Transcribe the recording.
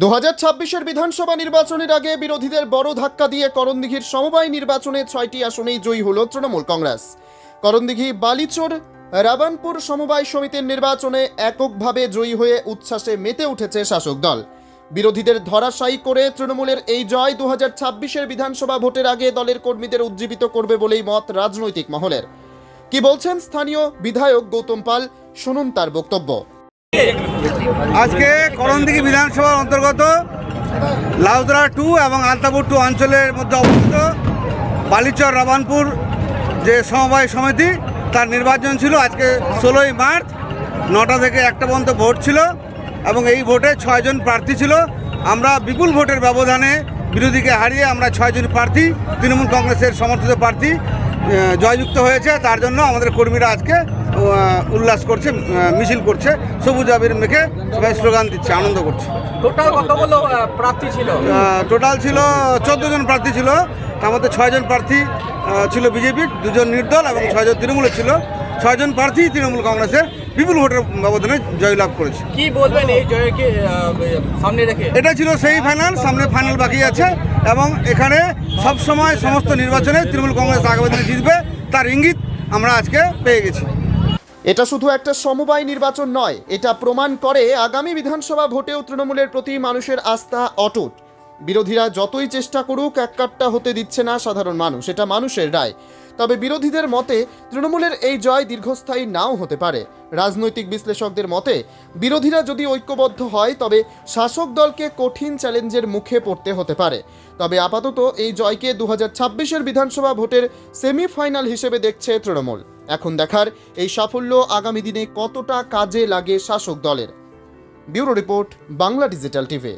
দু হাজার ছাব্বিশের বিধানসভা নির্বাচনের আগে বিরোধীদের বড় ধাক্কা দিয়ে করণদিঘির সমবায় নির্বাচনে ছয়টি আসনেই জয়ী হল তৃণমূল কংগ্রেস। করণদিঘি, বালিচোর, রাবানপুর সমবায় সমিতির নির্বাচনে এককভাবে জয়ী হয়ে উচ্ছ্বাসে মেতে উঠেছে শাসক দল। বিরোধীদের ধরাশায়ী করে তৃণমূলের এই জয় দু হাজার ছাব্বিশের বিধানসভা ভোটের আগে দলের কর্মীদের উজ্জীবিত করবে বলেই মত রাজনৈতিক মহলের। কি বলছেন স্থানীয় বিধায়ক গৌতম পাল? শুনুন তার বক্তব্য। আজকে করণদিঘি বিধানসভার অন্তর্গত লাউদরা টু এবং আলতাপুর টু অঞ্চলের মধ্যে অবস্থিত বালিচর রাবানপুর যে সমবায় সমিতি, তার নির্বাচন ছিল আজকে ষোলোই মার্চ, নটা থেকে একটা পর্যন্ত ভোট ছিল এবং এই ভোটে ছয়জন প্রার্থী ছিল। আমরা বিপুল ভোটের ব্যবধানে বিরোধীকে হারিয়ে আমরা ছয়জন প্রার্থী, তৃণমূল কংগ্রেসের সমর্থিত প্রার্থী জয়যুক্ত হয়েছে। তার জন্য আমাদের কর্মীরা আজকে উল্লাস করছে মিছিল করছে সবুজ আবির মেখে সবাই স্লোগান দিচ্ছে আনন্দ করছে। টোটাল কতগুলো প্রার্থী ছিল? টোটাল ছিল চোদ্দ জন প্রার্থী ছিল তার মধ্যে ছয়জন প্রার্থী ছিল বিজেপির দুজন নির্দল এবং ছয়জন তৃণমূলের ছিল। ছয়জন প্রার্থী তৃণমূল কংগ্রেসের বিপুল ভোটের ব্যবধানে জয়লাভ করেছে। কি বলবেন এই জয়কে সামনে রেখে? এটা ছিল সেই ফাইনাল সামনে ফাইনাল বাকি আছে এবং এখানে সব সময় সমস্ত নির্বাচনে তৃণমূল কংগ্রেস আগামী দিনে জিতবে তার ইঙ্গিত আমরা আজকে পেয়ে গেছি। এটা শুধু একটা সমবায় নির্বাচন নয়, এটা প্রমাণ করে আগামী বিধানসভা ভোটেও তৃণমূলের প্রতি মানুষের আস্থা অটুট। বিরোধীরা যতই চেষ্টা করুক এককাট্টা হতে দিচ্ছে না সাধারণ মানুষ, এটা মানুষের রায়। তবে বিরোধীদের মতে, তৃণমূলের এই জয় দীর্ঘস্থায়ী নাও হতে পারে। রাজনৈতিক বিশ্লেষকদের মতে, বিরোধীরা যদি ঐক্যবদ্ধ হয়, তবে শাসক দলকে কঠিন চ্যালেঞ্জের মুখে পড়তে হতে পারে। তবে আপাতত এই জয়কে দু হাজার বিধানসভা ভোটের সেমিফাইনাল হিসেবে দেখছে তৃণমূল। এখন দেখার এই সাফল্য আগামী দিনে কতটা কাজে লাগে শাসক দলের। Bureau report Bangla digital TV.